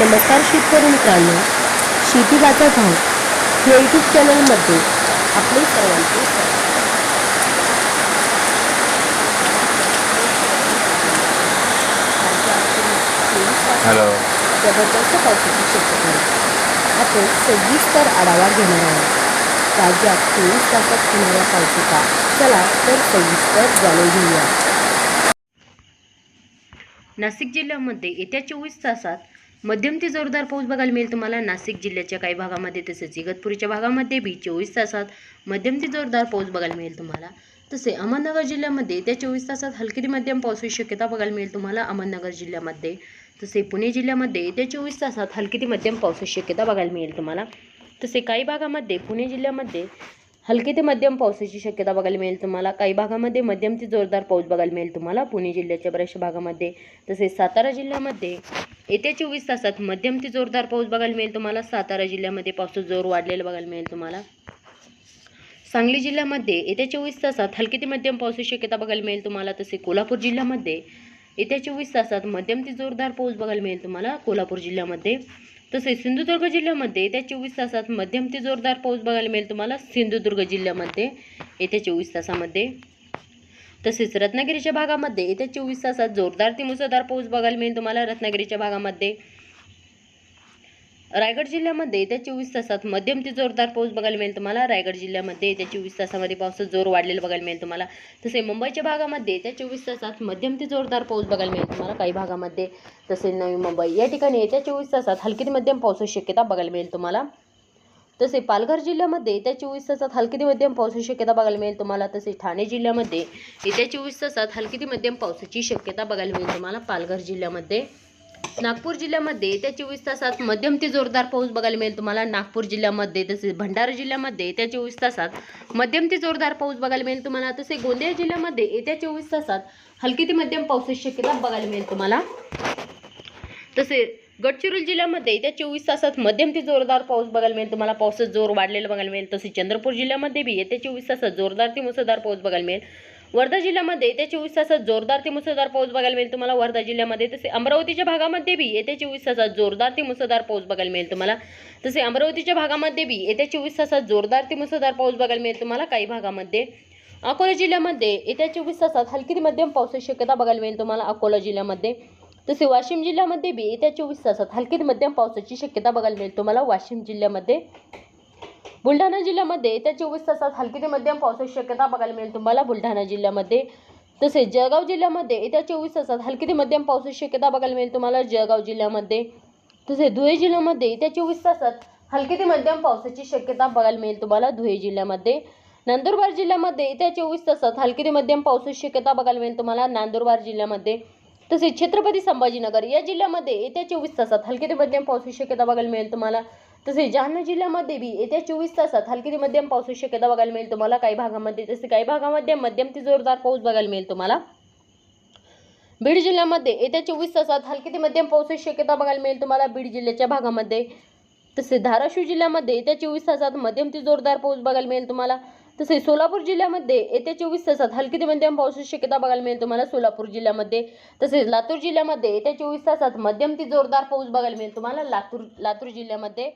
नमस्कार शेतकरी मित्रांनो शेती बाजार भाव या यूट्यूब चॅनलमध्ये आपले सर्वांचे. हॅलो जबरदस्त पावसाची शक्यता. आहे आपण सविस्तर आढावा घेणार आहोत. राज्यात चोवीस तासात होणाऱ्या पावसाचा चला तर सविस्तर जाणून घेऊया. नाशिक जिल्ह्यामध्ये येत्या चोवीस तासात मध्यम ते जोरदार पाऊस बघायला मिळेल तुम्हाला. नाशिक जिल्ह्याच्या काही भागामध्ये तसेच इगतपुरीच्या भागामध्ये बी चोवीस तासात मध्यम ते जोरदार पाऊस बघायला मिळेल तुम्हाला. तसे अहमदनगर जिल्ह्यामध्ये येत्या चोवीस तासात हलकी ते मध्यम पावसाची शक्यता बघायला मिळेल तुम्हाला अहमदनगर जिल्ह्यामध्ये. तसे पुणे जिल्ह्यामध्ये येत्या चोवीस तासात हलकी ते मध्यम पावसाची शक्यता बघायला मिळेल तुम्हाला. तसे काही भागामध्ये पुणे जिल्ह्यामध्ये हलकी ते मध्यम पावसाची शक्यता बघायला मिळेल तुम्हाला. काही भागामध्ये मध्यम ते जोरदार पाऊस बघायला मिळेल तुम्हाला. पुणे जिल्ह्याच्या बऱ्याचशा भागामध्ये तसेच सातारा जिल्ह्यामध्ये येत्या चोवीस तासात मध्यम ते जोरदार पाऊस बघायला मिळेल तुम्हाला. सातारा जिल्ह्यामध्ये पावसाचा जोर वाढलेला बघायला मिळेल तुम्हाला. सांगली जिल्ह्यामध्ये येत्या चोवीस तासात हलकी ते मध्यम पावसाची शक्यता बघायला मिळेल तुम्हाला. तसे कोल्हापूर जिल्ह्यामध्ये येत्या चोवीस तासात मध्यम ते जोरदार पाऊस बघायला मिळेल तुम्हाला. कोल्हापूर जिल्ह्यामध्ये तसेच सिंधुदुर्ग जिल्ह्यामध्ये येत्या चोवीस तासात मध्यम ते जोरदार पाऊस बघायला मिळेल तुम्हाला सिंधुदुर्ग जिल्ह्यामध्ये येत्या चोवीस तासामध्ये. तसेच रत्नागिरीच्या भागामध्ये येत्या चोवीस तासात जोरदार ते मुसळधार पाऊस बघायला मिळेल तुम्हाला रत्नागिरीच्या भागामध्ये. रायगड जिल्ह्यामध्ये येत्या चोवीस तासात मध्यम ते जोरदार पाऊस बघायला मिळेल तुम्हाला. रायगड जिल्ह्यामध्ये येत्या चोवीस तासामध्ये पावसाचा जोर वाढलेला बघायला मिळेल तुम्हाला. तसे मुंबईच्या भागामध्ये येत्या चोवीस तासात मध्यम ते जोरदार पाऊस बघायला मिळेल तुम्हाला. काही भागामध्ये तसे नवी मुंबई. या ठिकाणी येत्या चोवीस तासात हलकी ते मध्यम पावसाची शक्यता बघायला मिळेल तुम्हाला. तसे पालघर जिल्ह्यामध्ये येत्या चोवीस तासात हलकी ते मध्यम पावसाची शक्यता बघायला मिळेल तुम्हाला. तसे ठाणे जिल्ह्यामध्ये येत्या चोवीस तासात हलकी ते मध्यम पावसाची शक्यता बघायला मिळेल तुम्हाला. पालघर जिल्ह्यामध्ये नागपूर जिल्ह्यामध्ये येत्या चोवीस तासात मध्यम ते जोरदार पाऊस बघायला मिळेल तुम्हाला. नागपूर जिल्ह्यामध्ये तसेच भंडारा जिल्ह्यामध्ये येत्या चोवीस तासात मध्यम ते जोरदार पाऊस बघायला मिळेल तुम्हाला. तसे गोंदिया जिल्ह्यामध्ये येत्या चोवीस तासात हलकी ते मध्यम पावसाची शक्यता बघायला मिळेल तुम्हाला. तसे गडचिरोली जिल्ह्यामध्ये येत्या चोवीस तासात मध्यम ते जोरदार पाऊस बघायला मिळेल तुम्हाला. पावसाचा जोर वाढलेला बघायला मिळेल. तसे चंद्रपूर जिल्ह्यामध्ये बी येत्या चोवीस तासात जोरदार ते मुसळधार पाऊस बघायला मिळेल. वर्धा जिल्ह्यामध्ये येत्या चोवीस तासात जोरदार ते मुसळधार पाऊस बघायला मिळेल तुम्हाला. वर्धा जिल्ह्यामध्ये तसे अमरावतीच्या भागामध्ये बी येत्या चोवीस तासात जोरदार ते मुसळधार पाऊस बघायला मिळेल तुम्हाला. तसे अमरावतीच्या भागामध्ये बी येत्या चोवीस तासात जोरदार ते मुसळधार पाऊस बघायला मिळेल तुम्हाला काही भागामध्ये. अकोला जिल्ह्यामध्ये येत्या चोवीस तासात हलकी ते मध्यम पावसाची शक्यता बघायला मिळेल तुम्हाला अकोला जिल्ह्यामध्ये. तसे वाशिम जिल्ह्यामध्ये बी येत्या चोवीस तासात हलकी ते मध्यम पावसाची शक्यता बघायला मिळेल तुम्हाला वाशिम जिल्ह्यामध्ये. बुलढाणा जिल्ह्यामध्ये येत्या चोवीस तासात हलकी ते मध्यम पावसाची शक्यता बघायला मिळेल तुम्हाला. बुलढाणा जिल्ह्यामध्ये तसेच जळगाव जिल्ह्यामध्ये येत्या चोवीस तासात हलकी ते मध्यम पावसाची शक्यता बघायला मिळेल तुम्हाला. जळगाव जिल्ह्यामध्ये तसेच धुळे जिल्ह्यामध्ये येत्या चोवीस तासात हलकी ते मध्यम पावसाची शक्यता बघायला मिळेल तुम्हाला. धुळे जिल्ह्यामध्ये नंदुरबार जिल्ह्यामध्ये येत्या चोवीस तासात हलकी ते मध्यम पावसाची शक्यता बघायला मिळेल तुम्हाला. नंदुरबार जिल्ह्यामध्ये तसेच छत्रपती संभाजीनगर या जिल्ह्यामध्ये येत्या चोवीस तासात हलकी ते मध्यम पावसाची शक्यता बघायला मिळेल तुम्हाला. तसेच जालना जिल्ह्यामध्ये बी येत्या चोवीस तासात हलकी ते मध्यम पावसाची शक्यता बघायला मिळेल तुम्हाला. काही भागामध्ये तसे काही भागामध्ये मध्यम ते जोरदार पाऊस बघायला मिळेल तुम्हाला. बीड जिल्ह्यामध्ये येत्या चोवीस तासात हलकी ते मध्यम पावसाची शक्यता बघायला मिळेल तुम्हाला. बीड जिल्ह्याच्या भागामध्ये तसेच धाराशिव जिल्ह्यामध्ये येत्या चोवीस तासात मध्यम ते जोरदार पाऊस बघायला मिळेल तुम्हाला. तसेच सोलापूर जिल्ह्यामध्ये येत्या चोवीस तासात हलकी ते मध्यम पावसाची शक्यता बघायला मिळेल तुम्हाला. सोलापूर जिल्ह्यामध्ये तसेच लातूर जिल्ह्यामध्ये येत्या चोवीस तासात मध्यम ते जोरदार पाऊस बघायला मिळेल तुम्हाला. लातूर लातूर जिल्ह्यामध्ये